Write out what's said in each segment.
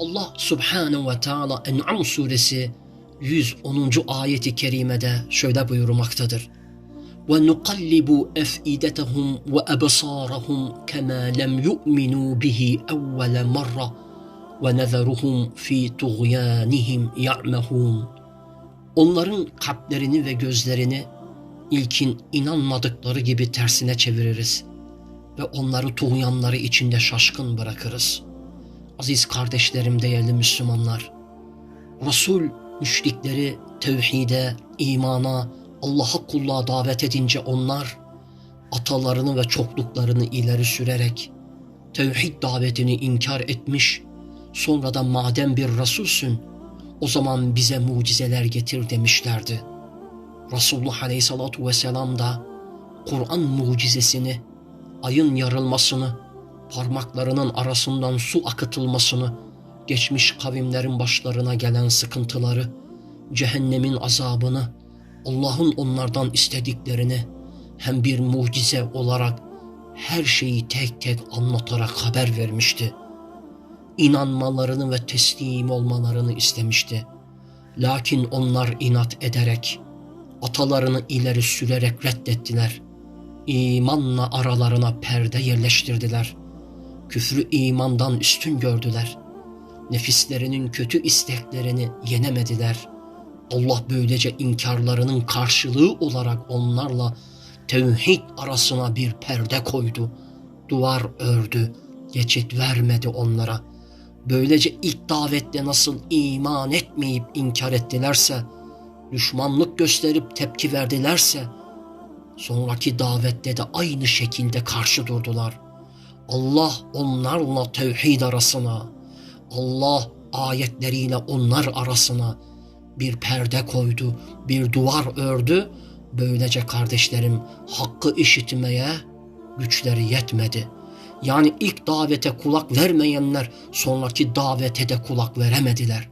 Allah Subhanahu ve Teala En'am suresi 110. ayeti kerimede şöyle buyurmaktadır. Ve nukallibu efidetehum ve ebsarahum kema lem yu'minu bihi evvele marra ve nezeruhum fi tuğyanihim ya'mehun. Onların kalplerini ve gözlerini ilkin inanmadıkları gibi tersine çeviririz ve onları tuğyanları içinde şaşkın bırakırız.'' Aziz kardeşlerim, değerli Müslümanlar, Resul müşrikleri tevhide, imana, Allah'a kulluğa davet edince onlar atalarını ve çokluklarını ileri sürerek tevhid davetini inkar etmiş, sonra da madem bir Resulsün, o zaman bize mucizeler getir demişlerdi. Resulullah Aleyhissalatu Vesselam da Kur'an mucizesini, ayın yarılmasını, parmaklarının arasından su akıtılmasını, geçmiş kavimlerin başlarına gelen sıkıntıları, cehennemin azabını, Allah'ın onlardan istediklerini hem bir mucize olarak her şeyi tek tek anlatarak haber vermişti. İnanmalarını ve teslim olmalarını istemişti. Lakin onlar inat ederek, atalarını ileri sürerek reddettiler. İmanla aralarına perde yerleştirdiler. Küfrü imandan üstün gördüler. Nefislerinin kötü isteklerini yenemediler.'' Allah böylece inkarlarının karşılığı olarak onlarla tevhid arasına bir perde koydu. Duvar ördü, geçit vermedi onlara. Böylece ilk davette nasıl iman etmeyip inkar ettilerse, düşmanlık gösterip tepki verdilerse, sonraki davette de aynı şekilde karşı durdular. Allah onlarla tevhid arasına, Allah ayetleriyle onlar arasına, bir perde koydu, bir duvar ördü. Böylece kardeşlerim hakkı işitmeye güçleri yetmedi. Yani ilk davete kulak vermeyenler sonraki davete de kulak veremediler.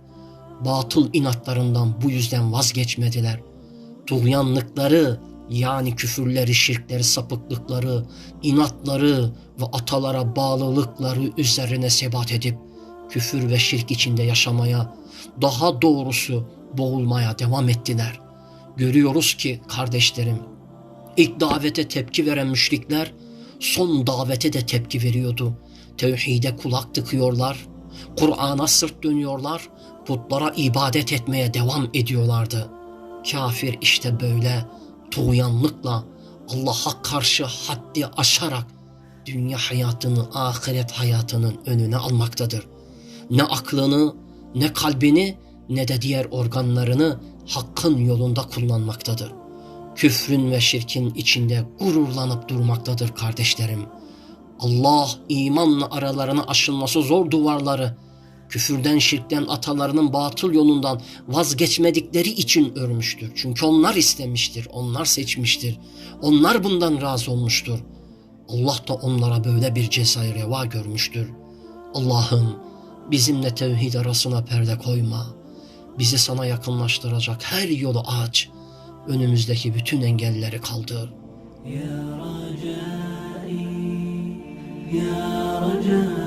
Batıl inatlarından bu yüzden vazgeçmediler. Tuğyanlıkları yani küfürleri, şirkleri, sapıklıkları, inatları ve atalara bağlılıkları üzerine sebat edip küfür ve şirk içinde yaşamaya, daha doğrusu boğulmaya devam ettiler. Görüyoruz ki kardeşlerim, ilk davete tepki veren müşrikler son davete de tepki veriyordu. Tevhide kulak tıkıyorlar, Kur'an'a sırt dönüyorlar, putlara ibadet etmeye devam ediyorlardı. Kafir işte böyle tuğyanlıkla Allah'a karşı haddi aşarak dünya hayatını, ahiret hayatının önüne almaktadır. Ne aklını, ne kalbini, ne de diğer organlarını hakkın yolunda kullanmaktadır. Küfrün ve şirkin içinde gururlanıp durmaktadır kardeşlerim. Allah imanla aralarına aşılması zor duvarları, küfürden şirkten atalarının batıl yolundan vazgeçmedikleri için örmüştür. Çünkü onlar istemiştir, onlar seçmiştir. Onlar bundan razı olmuştur. Allah da onlara böyle bir cezayı reva görmüştür. Allah'ım bizimle tevhid arasına perde koyma.'' Bizi sana yakınlaştıracak her yolu aç. Önümüzdeki bütün engelleri kaldır. Ya Racai, Ya Racai,